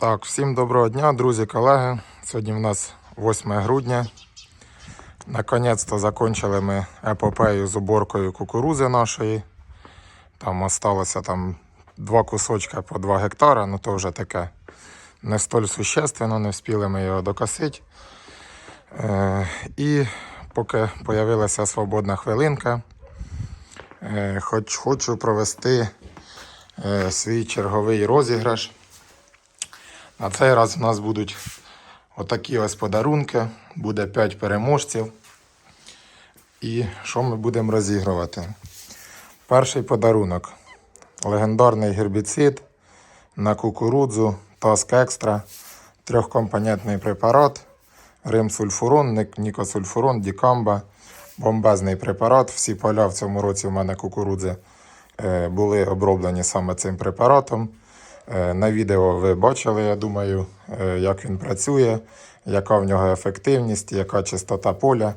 Так, всім доброго дня, друзі, колеги. Сьогодні в нас 8 грудня. Наконець-то закончили ми епопею з уборкою кукурузи нашої. Там осталося там два кусочка по 2 гектара, ну то вже таке не столь существенно, не встигли ми його докосити. Е, і поки з'явилася свободна хвилинка, е, хоч хочу провести е, свій черговий розіграш. На цей раз у нас будуть отакі ось подарунки. Буде 5 переможців. І що ми будемо розігрувати? Перший подарунок. Легендарний гербіцид на кукурудзу Таск Екстра. Трьохкомпонентний препарат. Римсульфурон, нікосульфурон, дікамба. Бомбезний препарат. Всі поля в цьому році в мене кукурудзи е, були оброблені саме цим препаратом. Е, На відео ви бачили, я думаю, е, як він працює, яка в нього ефективність, яка чистота поля.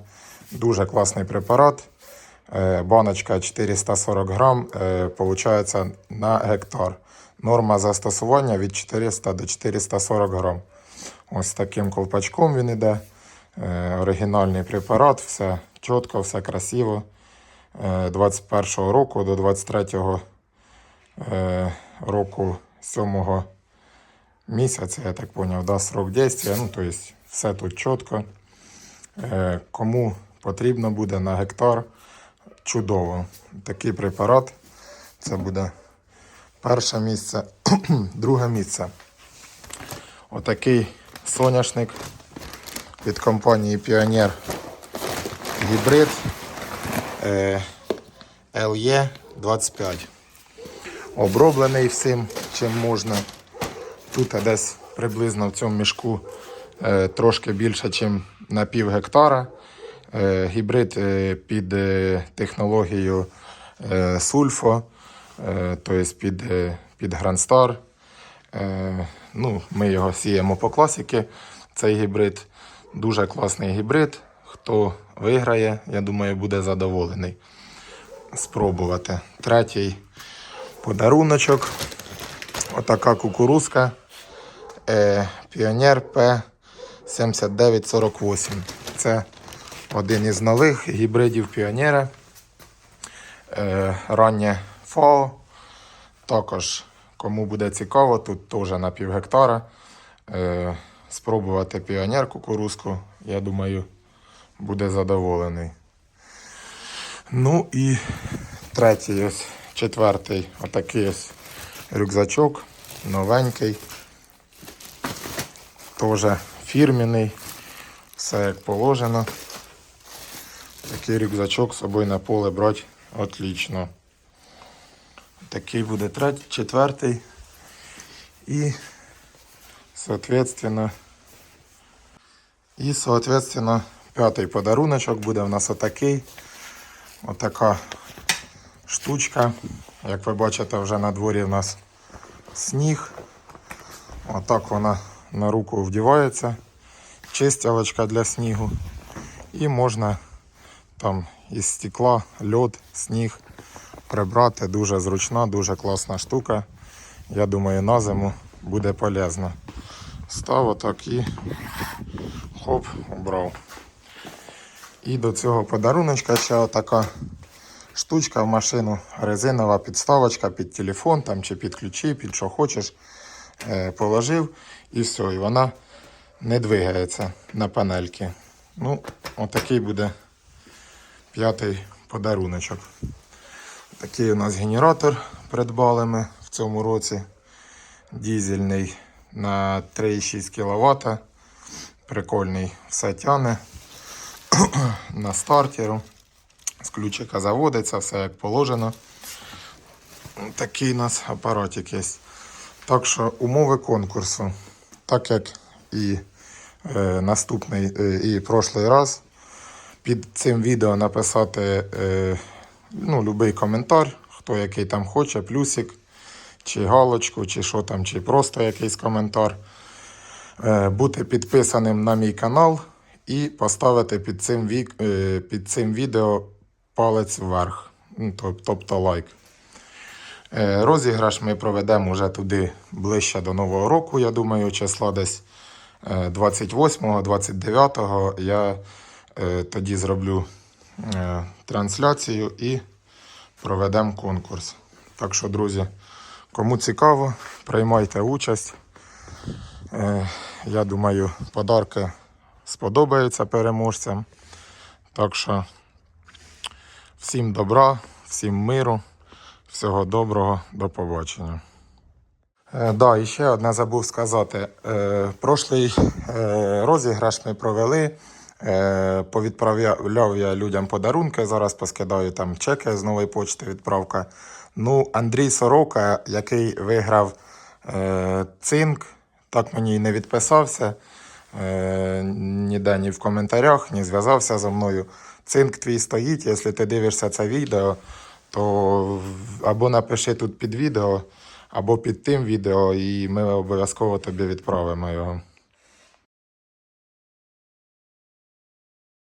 Дуже класний препарат. Е, Баночка 440 грам, получається на гектар. Норма застосування від 400 до 440 грам. Ось таким колпачком він іде. Оригінальний препарат, все чітко, все красиво. Е, 21 року до 23 е, року 7 місяця, я так зрозумів, да, срок дійства. Ну, тобто все тут чітко. Е, Кому потрібно буде на гектар, чудово. Такий препарат. Це буде перше місце, друге місце. Отакий соняшник від компанії Піонер Гібрид е, LE 25 оброблений всім, чим можна. Тут десь приблизно в цьому мішку е, трошки більше, ніж на пів гектара. Е, гібрид е, під технологією сульфо, тобто під, під Грандстар. Ну, ми його сіємо по класіки. Цей гібрид дуже класний гібрид. Хто виграє, я думаю, буде задоволений спробувати. Третій подаруночок. Отака кукурузка. Е, Піонер П7948. Це один із нових гібридів Піонера. Е, раннє ФАО. Також, кому буде цікаво, тут теж на пів гектара. Е, спробувати піонер кукурузку, я думаю, буде задоволений. Ну і третій, ось четвертий, отакий ось рюкзачок, новенький. Теж фірміний, все як положено. Такий рюкзачок з собою на поле брати отлично. Такий буде третій, четвертий. І, соответственно, і, соответственно, п'ятий подаруночок буде в нас отакий. Отака штучка. Як ви бачите, вже на дворі в нас сніг. Отак вона на руку вдівається. Чистялочка для снігу. І можна там із стекла, льод, сніг прибрати. Дуже зручна, дуже класна штука. Я думаю, на зиму буде полезно. Став отак і хоп, убрав. І до цього подаруночка ще отака штучка в машину, резинова підставочка під телефон там, чи під ключі, під що хочеш. Е, положив і все. І вона не двигається на панельки. Ну, отакий буде п'ятий подаруночок. Такий у нас генератор придбали ми в цьому році. Дізельний на 3,6 кВт. Прикольний, все тяне на стартеру. Ключика заводиться, все як положено. Такий у нас апаратик є. Так що умови конкурсу, так як і е, наступний е, і прошлий раз, під цим відео написати е, ну, будь-який коментар, хто який там хоче, плюсик, чи галочку, чи що там, чи просто якийсь коментар. Е, бути підписаним на мій канал і поставити під цим, вік, е, під цим відео палець вверх, ну, тобто лайк. Е, Розіграш ми проведемо вже туди ближче до Нового року, я думаю, числа десь 28-го, 29-го. Я е, тоді зроблю е, трансляцію і проведемо конкурс. Так що, друзі, кому цікаво, приймайте участь. Е, Я думаю, подарки сподобаються переможцям. Так що всім добра, всім миру, всього доброго, до побачення. Е, да, і ще одне забув сказати. Е, прошлий е, розіграш ми провели. Е, повідправляв я людям подарунки. Зараз поскидаю там чеки з нової почти відправка. Ну, Андрій Сорока, який виграв е, цинк, так мені і не відписався. Е, ніде ні в коментарях, ні зв'язався зі мною. Цинк твій стоїть, якщо ти дивишся це відео, то або напиши тут під відео, або під тим відео, і ми обов'язково тобі відправимо його.